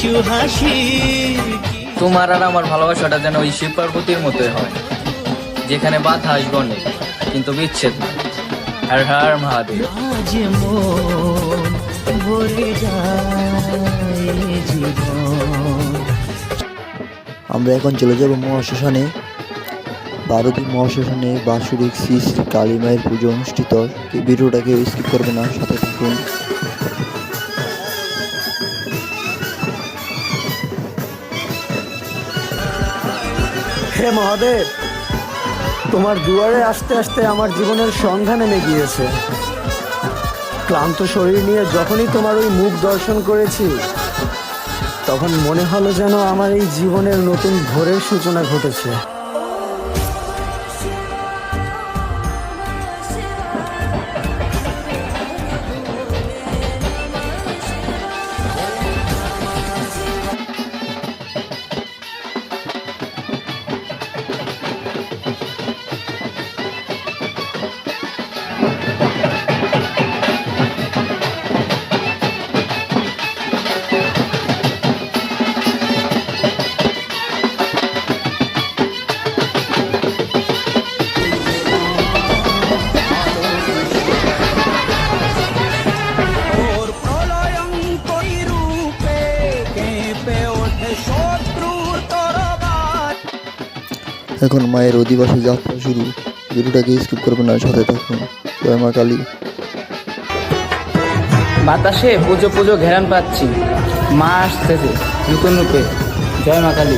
কিছু হাসি। তোমার আর আমার ভালোবাসাটা যেন ওই শিব পার্বতীর মতোই হয় যেখানে বাধা বাতাস বনে কিন্তু বিচ্ছেদ না আর হার মহাদেব। আজ মন ভরে যায় জীবন। আমরা এখন চলে যাব মহাশ্মশানে। ভারতী মহাশ্মশানে বাৎসরিক শ্রী শ্রী কালী মায়ের পুজো অনুষ্ঠিত। ভিডিওটাকে স্কিপ করবে না সাথে থাকুন। হে মহাদেব, তোমার দুয়ারে আস্তে আস্তে আমার জীবনের সংখ্যা নেমে গিয়েছে। ক্লান্ত শরীর নিয়ে যখনই তোমার ওই মুখ দর্শন করেছি, তখন মনে হলো যেন আমার এই জীবনের নতুন ভোরের সূচনা ঘটেছে। এখন মায়ের অধিবাসী যাত্রা শুরু। ভিডিওটাকে স্কিপ করবে না সাথে থাকুন। জয় মা কালী। বাতাসে পুজো পুজো ঘেরান পাচ্ছি। মা আসতেছে নতুন রূপে। জয় মা কালী।